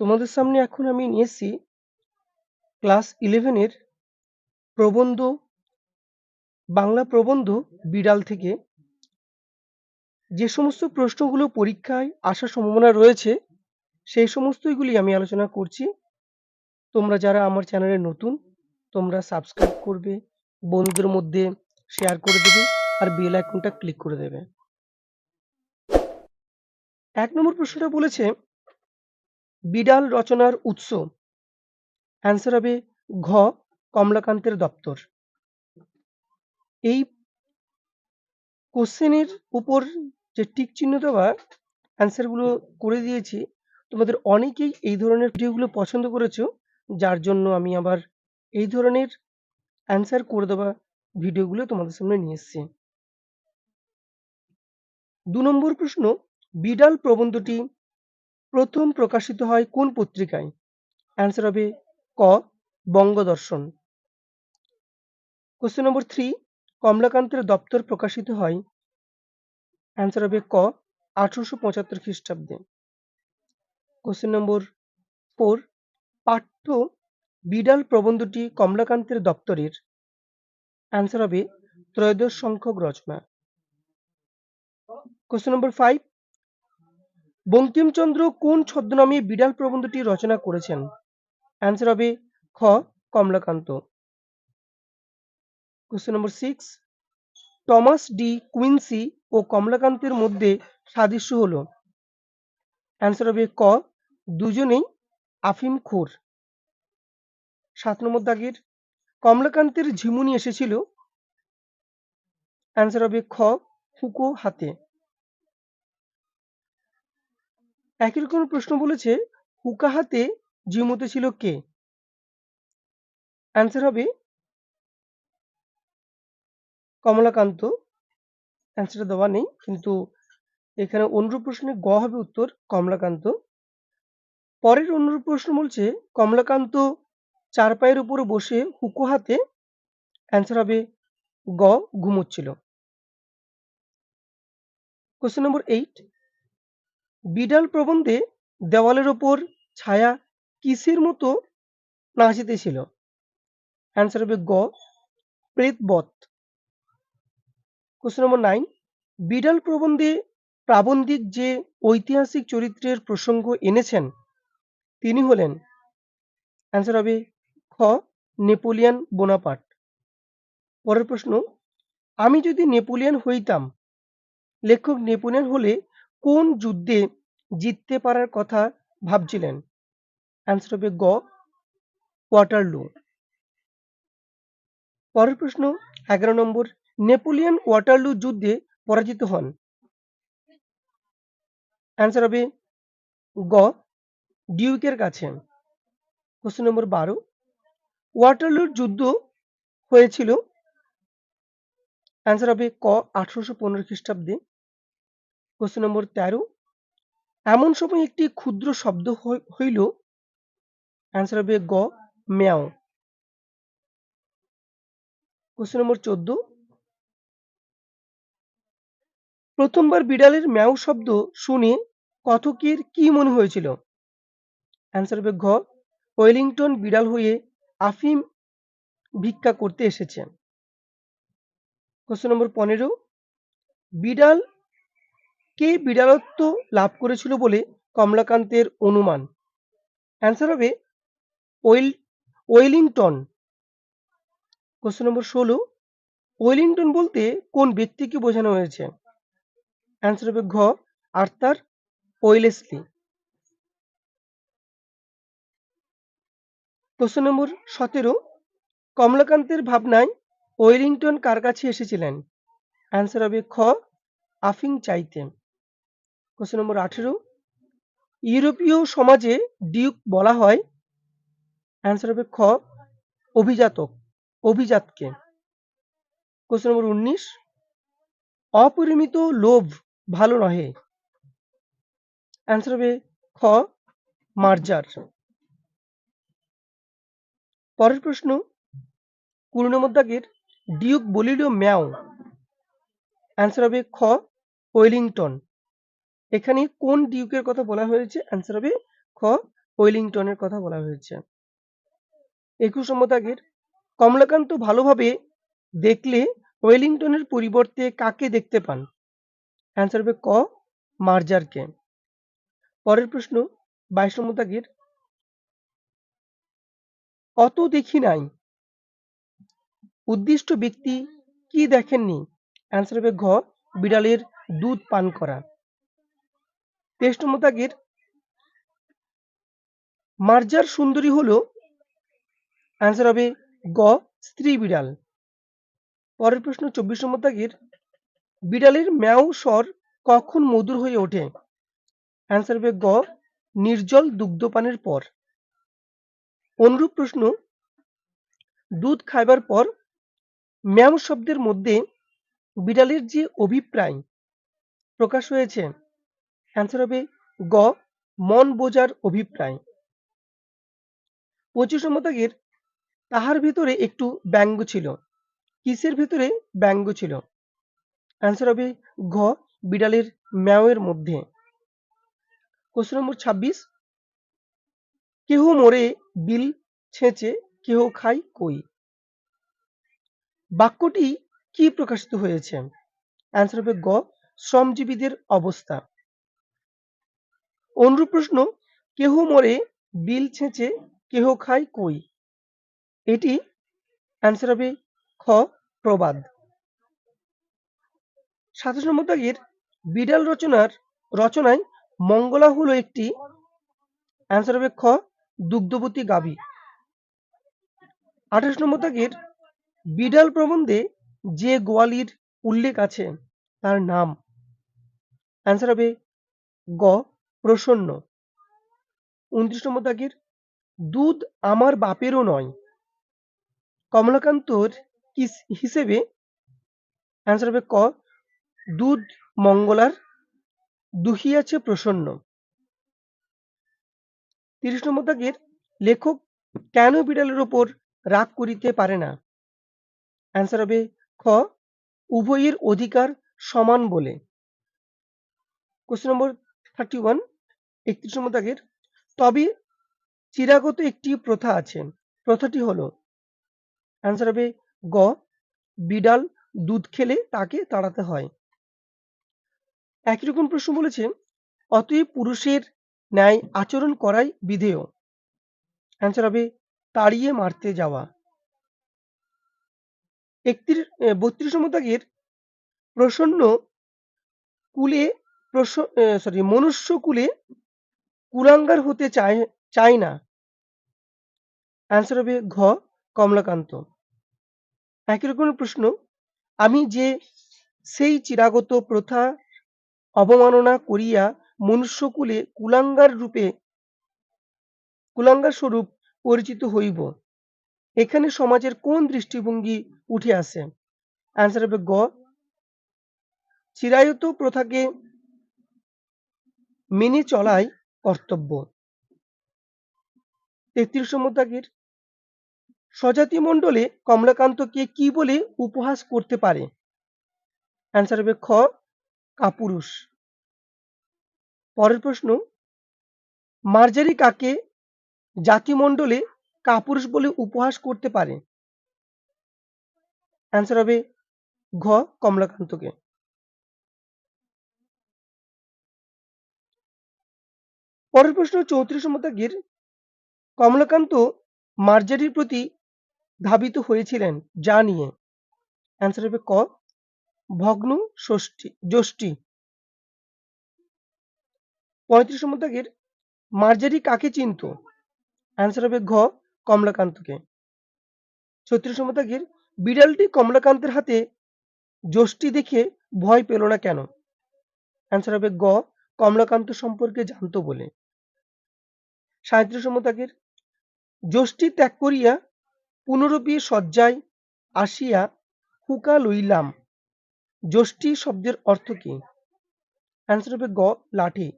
তোমাদের সামনে এখন আমি নিয়েছি ক্লাস ইলেভেনের প্রবন্ধ, বাংলা প্রবন্ধ বিড়াল থেকে। যে সমস্ত প্রশ্নগুলো পরীক্ষায় আসার সম্ভাবনা রয়েছে, সেই সমস্তগুলি আমি আলোচনা করছি। তোমরা যারা আমার চ্যানেলে নতুন, তোমরা সাবস্ক্রাইব করবে, বন্ধুদের মধ্যে শেয়ার করে দেবে আর বেল আইকনটা ক্লিক করে দেবে। এক নম্বর প্রশ্নটা বলেছে বিড়াল রচনার উৎস। অ্যান্সার হবে ঘ, কমলাকান্তের দপ্তর। এই কোশ্চেনের উপর যে টিক চিহ্ন দেওয়া অ্যান্সারগুলো করে দিয়েছি। তোমাদের অনেকেই এই ধরনের ভিডিওগুলো পছন্দ করেছ, যার জন্য আমি আবার এই ধরনের অ্যান্সার করে দেওয়া ভিডিওগুলো তোমাদের সামনে নিয়ে এসেছি। দু নম্বর প্রশ্ন, বিড়াল প্রবন্ধটি প্রথম প্রকাশিত হয় কোন পত্রিকায়? অ্যান্সার হবে ক, বঙ্গদর্শন। কোশ্চেন নম্বর থ্রি কমলাকান্তের দপ্তর প্রকাশিত হয়। অ্যান্সার হবে ক, আঠারোশো পঁচাত্তর খ্রিস্টাব্দে। কোশ্চেন নম্বর ফোর পাঠ্য বিড়াল প্রবন্ধটি কমলাকান্তের দপ্তরের। অ্যান্সার হবে ত্রয়োদশ সংখ্যক রচনা। কোশ্চেন নম্বর ফাইভ বঙ্কিমচন্দ্র কোন ছদ্মনামে বিড়াল প্রবন্ধটি রচনা করেছেন? অ্যান্সার হবে খ, Kamalakanta. Question number six Thomas De Quincey ও কমলাকান্তের মধ্যে সাদৃশ্য হল। অ্যান্সার হবে ক, দুজনেই আফিম খোর। সাত নম্বর দাগের, কমলাকান্তের ঝিমুনি এসেছিল। অ্যান্সার হবে খ, হুকো হাতে। একই রকম প্রশ্ন বলেছে, হুকা হাতে ঝিমুতে ছিল কে? অ্যান্সার হবে কমলাকান্ত। অ্যান্সারটা দেওয়া নেই, কিন্তু এখানে অনুরূপ প্রশ্নে গ হবে উত্তর কমলাকান্ত। পরের অনুরূপ প্রশ্ন বলছে, কমলাকান্ত চার পায়ের উপরে বসে হুকো হাতে অ্যান্সার হবে গ, ঘুমোচ্ছিল। কোশ্চেন নম্বর এইট বিড়াল প্রবন্ধে দেওয়ালের ওপর ছায়া কিসের মতো নাচিতেছিল অ্যান্সার হবে গ প্রেতবত কোশ্চেন নম্বর নাইন বিড়াল প্রবন্ধে প্রাবন্ধিক যে ঐতিহাসিক চরিত্রের প্রসঙ্গ এনেছেন, তিনি হলেন অ্যান্সার হবে খ, নেপোলিয়ান বোনাপার্ট। পরের প্রশ্ন, আমি যদি নেপোলিয়ান হইতাম, লেখক নেপোলিয়ান হলে কোন যুদ্ধে জিততে পারার কথা ভাবছিলেন? অ্যান্সার হবে গ ওয়াটারলু পরের প্রশ্ন, এগারো নম্বর, নেপোলিয়ান ওয়াটারলু যুদ্ধে পরাজিত হন। অ্যান্সার হবে গ, ডিউকের কাছে। কোশ্চেন নম্বর বারো, ওয়াটারলুর যুদ্ধ হয়েছিল? অ্যান্সার হবে ক, আঠারোশো পনেরো খ্রিস্টাব্দে। কোশ্চেন নম্বর তেরো। এমন সময় একটি ক্ষুদ্র শব্দ হইল অ্যান্সার হবে গ ম্যাও কোশ্চেন নম্বর চোদ্দ। প্রথমবার বিড়ালের ম্যাও শব্দ শুনে কথকের কি মনে হয়েছিল? অ্যান্সার হবে ঘ, ওয়েলিংটন বিড়াল হয়ে আফিম ভিক্ষা করতে এসেছে। কোশ্চেন নম্বর পনেরো। বিড়াল কে বিড়ালত্ব লাভ করেছিল বলে কমলাকান্তের অনুমান? অ্যান্সার হবে ওয়েল, ওয়েলিংটন। কোশ্চেন নম্বর ষোলো, ওয়েলিংটন বলতে কোন ব্যক্তিকে বোঝানো হয়েছে? অ্যান্সার হবে ঘ, আর্থার ওয়েলেসলি। কোশ্চেন নম্বর সতেরো, কমলাকান্তের ভাবনায় ওয়েলিংটন কার কাছে এসেছিলেন? অ্যান্সার হবে খ, আফিং চাইতে কোশ্চেন নম্বর আঠেরো। ইউরোপীয় সমাজে ডিউক বলা হয় অ্যান্সার হবে খ, অভিজাতক, অভিজাতকে। কোশ্চেন নম্বর উনিশ, অপরিমিত লোভ ভালো নহে। অ্যান্সার হবে খ, মার্জার। পরের প্রশ্ন কুড়ি ডিউক বলিল ম্যাও। অ্যান্সার হবে খ, ওয়েলিংটন। এখানে কোন ডিউকের কথা বলা হয়েছে? অ্যান্সার হবে খ, ওয়েলিংটনের কথা বলা হয়েছে। একুশ নম্বর দাগের, কমলাকান্ত ভালোভাবে দেখলে ওয়েলিংটনের পরিবর্তে কাকে দেখতে পান? অ্যান্সার হবে ক, মার্জারকে। পরের প্রশ্ন, বাইশ নম্বর দাগের, অত দেখি নাই। উদ্দিষ্ট ব্যক্তি কি দেখেননি? অ্যান্সার হবে ঘ, বিড়ালের দুধ পান করা। তেইশ নম্বর মার্জার সুন্দরী হলো অ্যান্সার হবে গ, স্ত্রী বিড়াল। পরের প্রশ্ন, চব্বিশ নম্বর বিড়ালের ম্যাও স্বর কখন মধুর হয়ে ওঠে? অ্যান্সার হবে গ, নির্জল দুগ্ধপানের পর। অনুরূপ প্রশ্ন, দুধ খাইবার পর ম্যাও শব্দের মধ্যে বিড়ালের যে অভিপ্রায় প্রকাশ হয়েছে অ্যান্সার হবে গ, মন বোঝার অভিপ্রায়। পঁচিশ নম্বর তাহার ভিতরে একটু ব্যঙ্গ ছিল। কিসের ভিতরে ব্যঙ্গ ছিল? অ্যান্সার হবে ঘ, বিড়ালের ম্যাওয়ের মধ্যে। কোশ্চেন নম্বর ছাব্বিশ। কেহ মরে বিল ছেঁচে, কেহ খাই কই? বাক্যটি কি প্রকাশিত হয়েছে? অ্যান্সার হবে গ, শ্রমজীবীদের অবস্থা। অনুরূপ প্রশ্ন, কেহ মরে বিল ছেঁচে, কেহ খায় কই? এটি অ্যান্সার হবে খ, প্রবাদ। সাতাশ নম্বর দাগের বিড়াল রচনার রচনায় মঙ্গলা হলো একটি অ্যান্সার হবে খ, দুগ্ধবতী গাবি আঠাশ নম্বর দাগের বিড়াল প্রবন্ধে যে গোয়ালির উল্লেখ আছে, তার নাম। অ্যান্সার হবে গ প্রসন্ন। উনত্রিশ নম্বর দাগের, দুধ আমার বাপেরও নয়। কমলাকান্তর হিসেবে অ্যান্সার হবে ক, দুধ মঙ্গলার, দুহিয়াছে প্রসন্ন। তিরিশ নম্বর দাগের, লেখক কেন বিড়ালের ওপর রাগ করিতে পারে না? অ্যান্সার হবে খ, উভয়ের অধিকার সমান বলে। কোশ্চেন নম্বর থার্টি ওয়ান একত্রিশ নম্বর দাগের। তবে চিরাগত একটি প্রথা আছে। প্রথাটি হলো অ্যান্সার হবে গ, বিড়াল দুধ খেলে তাকে তাড়াতে হয়। একই রকম প্রশ্ন বলেছে, অতএব পুরুষের ন্যায় আচরণ করাই বিধেয়। অ্যান্সার হবে তাড়িয়ে মারতে যাওয়া। একত্রিশ বত্রিশ দাগের প্রসন্ন কুলে সরি মনুষ্য কুলে কুলাঙ্গার হতে চায় চায় না। অ্যান্সার হবে ঘ, কমলাকান্ত। একই রকমের প্রশ্ন, আমি যে সেই চিরাগত প্রথা অবমাননা করিয়া মনুষ্যকুলে কুলাঙ্গার রূপে, কুলাঙ্গার স্বরূপ পরিচিত হইব, এখানে সমাজের কোন দৃষ্টিভঙ্গি উঠে আসে? অ্যান্সার হবে গ, চিরায়ত প্রথাকে মেনে চলাই কর্তব্য। তেত্রিশ নম্বর দাগের, স্বজাতি মণ্ডলে কমলাকান্তকে কি বলে উপহাস করতে পারে? অ্যান্সার হবে খ, কাপুরুষ। পরের প্রশ্ন, মার্জারি কাকে জাতিমণ্ডলে কাপুরুষ বলে উপহাস করতে পারে? অ্যান্সার হবে ঘ, কমলাকান্তকে। পরের প্রশ্ন চৌত্রিশ দাগের কমলাকান্ত মার্জারির প্রতি ধাবিত হয়েছিলেন যা নিয়ে? অ্যান্সার হবে ক, ভগ্ন, ষষ্ঠী যষ্টি পঁয়ত্রিশ নম্বর দাগের মার্জারি কাকে চিনত? অ্যান্সার হবে ঘ, কমলাকান্তকে। ছত্রিশ নম্বর দাগের বিড়ালটি কমলাকান্তের হাতে যষ্টি দেখে ভয় পেল না কেন? অ্যান্সার হবে গ, কমলাকান্ত সম্পর্কে জানতো বলে। সাঁত্রিশ নম্বর যষ্টি ত্যাগ করিয়া পুনরপি শয্যায় আসিয়া হুকা লইলাম। যষ্টি শব্দের অর্থ কি? অ্যান্সার হবে গ, লাঠি।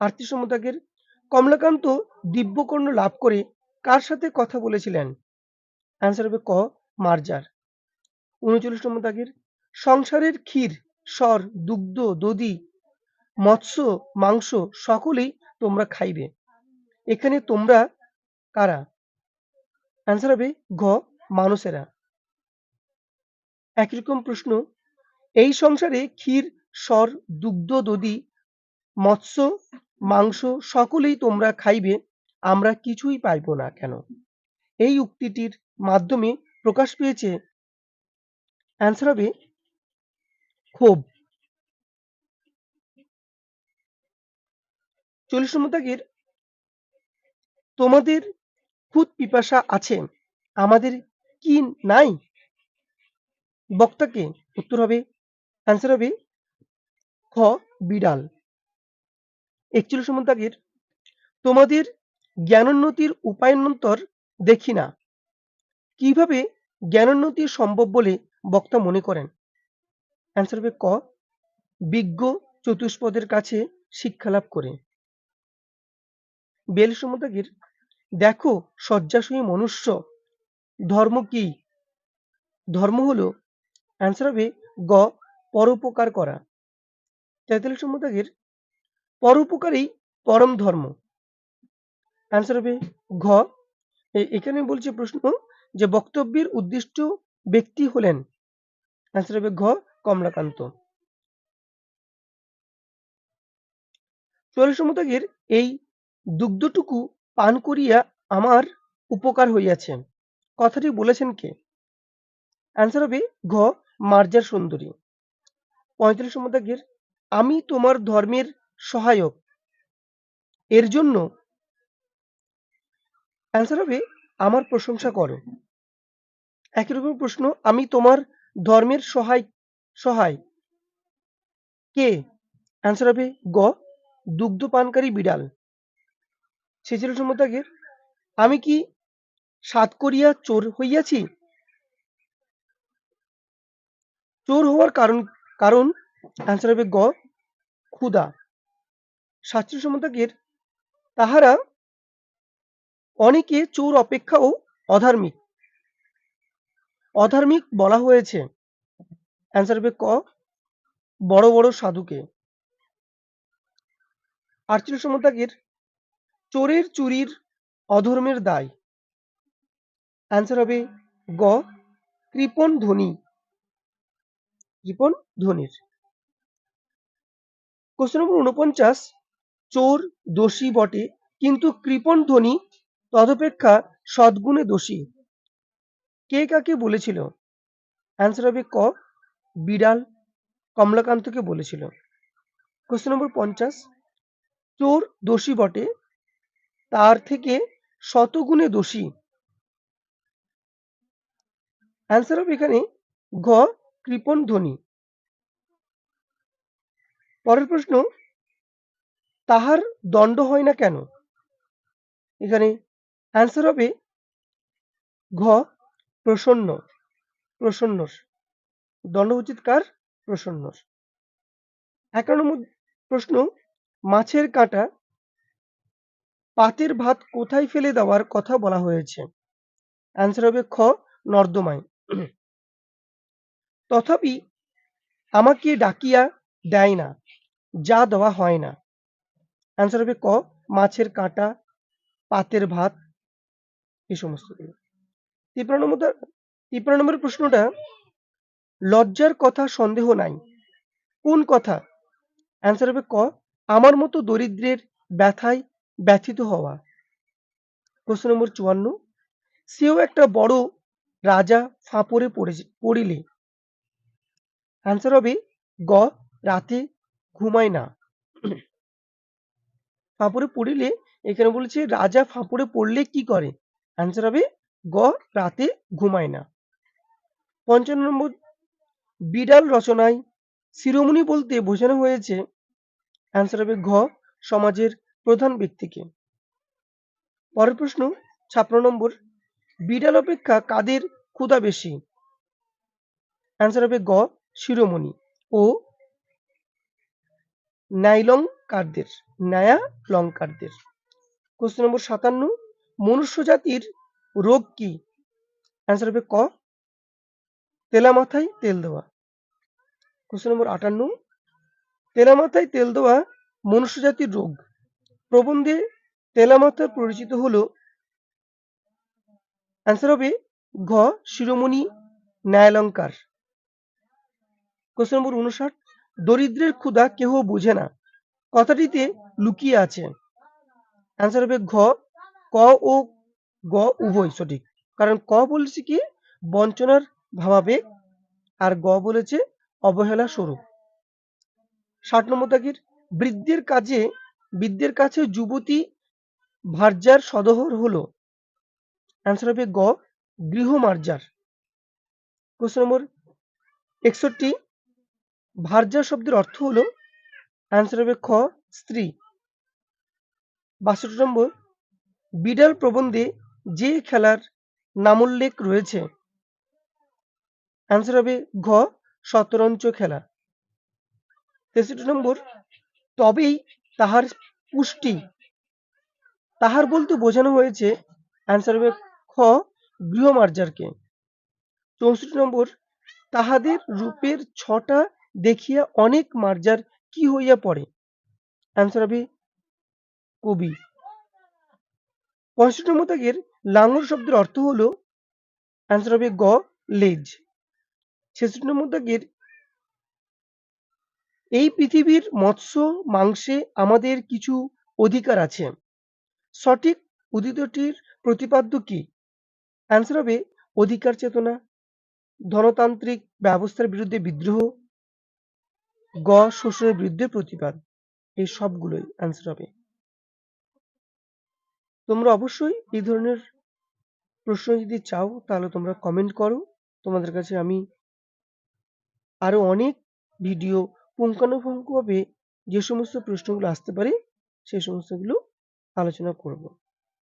আটত্রিশ নম্বর কমলাকান্ত দিব্যকর্ণ লাভ করে কার সাথে কথা বলেছিলেন? অ্যান্সার হবে ক, মার্জার। উনচল্লিশ নম্বর দাগের সংসারের ক্ষীর, স্বর, দুগ্ধ, দধি, মৎস্য, মাংস সকলেই তোমরা খাইবে। এখানে তোমরা কারা? অ্যান্সার হবে ঘ, মানুষেরা। একই রকম প্রশ্ন। এই সংসারে ক্ষীর, স্বর, দুগ্ধ, দধি, মৎস্য, মাংস সকলেই তোমরা খাইবে, আমরা কিছুই পাইব না কেন? এই উক্তিটির মাধ্যমে প্রকাশ পেয়েছে অ্যান্সার হবে ক্ষোভ। চল্লিশ নম্বর তোমাদের খুদ পিপাসা আছে? আমাদের কি নাই? বক্তাকে উত্তর হবে অ্যান্সার হবে, খ, বিড়াল। একচল্লিশ নম্বর দাগের, তোমাদের জ্ঞানোন্নতির উপায়ন্তর দেখি না। কীভাবে জ্ঞানোন্নতি সম্ভব বলে বক্তা মনে করেন? অ্যান্সার হবে ক, বিজ্ঞ চতুষ্পদের কাছে শিক্ষালাভ করে। দাগের দেখো, শয্যাশয়ী মনুষ্য। ধর্ম কি? ধর্ম হলো অ্যান্সার হবে গ, পরোপকার করা। তেতাল্লিশ নম্বর পরোপকারই পরম ধর্ম। অ্যান্সার হবে ঘ। এখানে বলছে প্রশ্ন যে বক্তব্যের উদ্দিষ্ট ব্যক্তি হলেন। অ্যান্সার হবে ঘ, কমলাকান্ত। চল্লিশ নম্বর এই দুগ্ধটুকু পান করিয়া আমার উপকার হইয়াছে। কথাটি বলেছেন কে? অ্যান্সার হবে ঘ. মার্জার সুন্দরী। পঁয়ত্রিশ নম্বর দাগের, আমি তোমার ধর্মের সহায়ক। এর জন্য অ্যান্সার হবে, আমার প্রশংসা করো। একই রকম প্রশ্ন, আমি তোমার ধর্মের সহায় সহায়। কে? অ্যান্সার হবে গ দুগ্ধ পানকারী বিড়াল। ছেচল্লিশ নম্বর দাগের আমি কি সাত করিয়া চোর হইয়াছি? চোর হওয়ার কারণ কারণ অ্যান্সার হবে গ ক্ষুদা সাতচল্লিশ নম্বর তাহারা অনেকে চোর অপেক্ষাও অধার্মিক। অধার্মিক বলা হয়েছে। অ্যান্সার হবে ক, বড় বড় সাধুকে। নম্বর দাগের চোরের চুরির অধর্মের দায়। অ্যান্সার হবে গ, কৃপণ ধ্বনি কৃপণ ধ্বনির কোশ্চেন নম্বর উনপঞ্চাশ, চোর দোষী বটে, কিন্তু কৃপণ ধ্বনি তদপেক্ষা সদ্গুণে দোষী। কে কাকে বলেছিল? অ্যান্সার হবে ক, বিড়াল কমলাকান্তকে বলেছিল। কোশ্চেন নম্বর পঞ্চাশ, চোর দোষী বটে তার থেকে শতগুণে দোষী। অ্যান্সার হবে এখানে ঘ, কৃপণ ধ্বনি। পরের প্রশ্ন, তাহার দণ্ড হয় না কেন? এখানে অ্যান্সার হবে ঘ, প্রসন্ন প্রসন্ন দণ্ড উচিত কার? প্রসন্ন একান্ন প্রশ্ন, মাছের কাঁটা পাতের ভাত কোথায় ফেলে দেওয়ার কথা বলা হয়েছে? অ্যান্সার হবে খ, নর্দমায়। তথাপি আমাকে ডাকিয়া দেয় না, যা দেওয়া হয় না। অ্যান্সার হবে ক, মাছের কাঁটা, পাতের ভাত, এই সমস্ত তিপ্রান্ন নম্বর তিপ্রান্ন নম্বরের প্রশ্নটা, লজ্জার কথা সন্দেহ নাই। কোন কথা? অ্যান্সার হবে ক, আমার মতো দরিদ্রের ব্যথায় ব্যথিত হওয়া। প্রশ্ন নম্বর চুয়ান্ন, সেও একটা বড় রাজা ফাঁপড়ে পড়েছে পড়িলে। অ্যান্সার হবে, গ, রাতে ঘুমায় না। ফাঁপড়ে পড়িলে, এখানে বলেছে, রাজা ফাঁপড়ে পড়লে কি করে? অ্যান্সার হবে, গ, রাতে ঘুমায় না। পঞ্চান্ন নম্বর, বিড়াল রচনায় শিরোমণি বলতে বোঝানো হয়েছে। অ্যান্সার হবে, ঘ, সমাজের প্রধান ব্যক্তিকে। পরের প্রশ্ন, ছাপ্পান্ন নম্বর, বিড়াল অপেক্ষা কাদের ক্ষুধা বেশি? অ্যান্সার হবে গ, শিরোমণি ও ন্যায়লঙ্কারদের ন্যায়া লঙ্কারদের কোশ্চেন নম্বর সাতান্ন, মনুষ্য জাতির রোগ কি? অ্যান্সার হবে ক তেলা মাথায় তেল দেওয়া। কোশ্চেন নম্বর আটান্ন তেলা মাথায় তেল দেওয়া মনুষ্য জাতির রোগ? প্রবন্ধে তেলামাত্রা পরিচিত হলো অ্যান্সার হবে ঘ শিরোমণি ন্যায়ালঙ্কার। কোশ্চেন নম্বর উনষাট, দরিদ্রের ক্ষুধা কেহ বুঝে না। কথাটিতে লুকিয়ে আছে। অ্যান্সার হবে ঘ, ক ও গ উভয় সঠিক। কারণ ক বলেছে কি, বঞ্চনার ভাবাবেগ, আর গ বলেছে অবহেলা স্বরূপ ষাট নম্বর দাগের, বৃদ্ধের কাজে বৃদ্ধের কাছে যুবতী ভার্যার সদহর হলো। অ্যান্সার হবে গ গৃহমার্জার কোশ্চেন নম্বর একষট্টি ভার্যা শব্দের অর্থ হলো অ্যান্সার হবে খ, স্ত্রী। বাষট্টি নম্বর, বিডাল প্রবন্ধে যে খেলার নামোল্লেখ রয়েছে অ্যান্সার হবে ঘ, শতরঞ্চ খেলা। তেষট্টি নম্বর, তবেই তাহার পুষ্টি। তাহার বলতে বোঝানো হয়েছে অ্যান্সার হবে খ, গৃহমার্জারকে। চৌষট্টি নম্বর, তাহাদের রূপের ছটা দেখিয়া অনেক মার্জার কি হইয়া পড়ে? অ্যান্সার হবে কবি। পঁয়ষট্টি নম্বর দাগের লাঙ্গল শব্দের অর্থ হলো অ্যান্সার হবে গ, লেজ। ছেষট্টি নম্বর দাগের এই পৃথিবীর মৎস্য, মাংসে আমাদের কিছু অধিকার আছে। সঠিক উদিতটির প্রতিপাদ্য কি? অ্যান্সার হবে, অধিকার চেতনা, ধনতান্ত্রিক ব্যবস্থার বিরুদ্ধে বিদ্রোহ, গ, শোষণের বিরুদ্ধে প্রতিবাদ। এই সবগুলোই অ্যান্সার হবে। তোমরা অবশ্যই এই ধরনের প্রশ্ন যদি চাও, তাহলে তোমরা কমেন্ট করো। তোমাদের কাছে আমি আরও অনেক ভিডিও পুঙ্খানুপুঙ্খভাবে যে সমস্ত প্রশ্নগুলো আসতে পারে সেই সমস্তগুলো আলোচনা করব।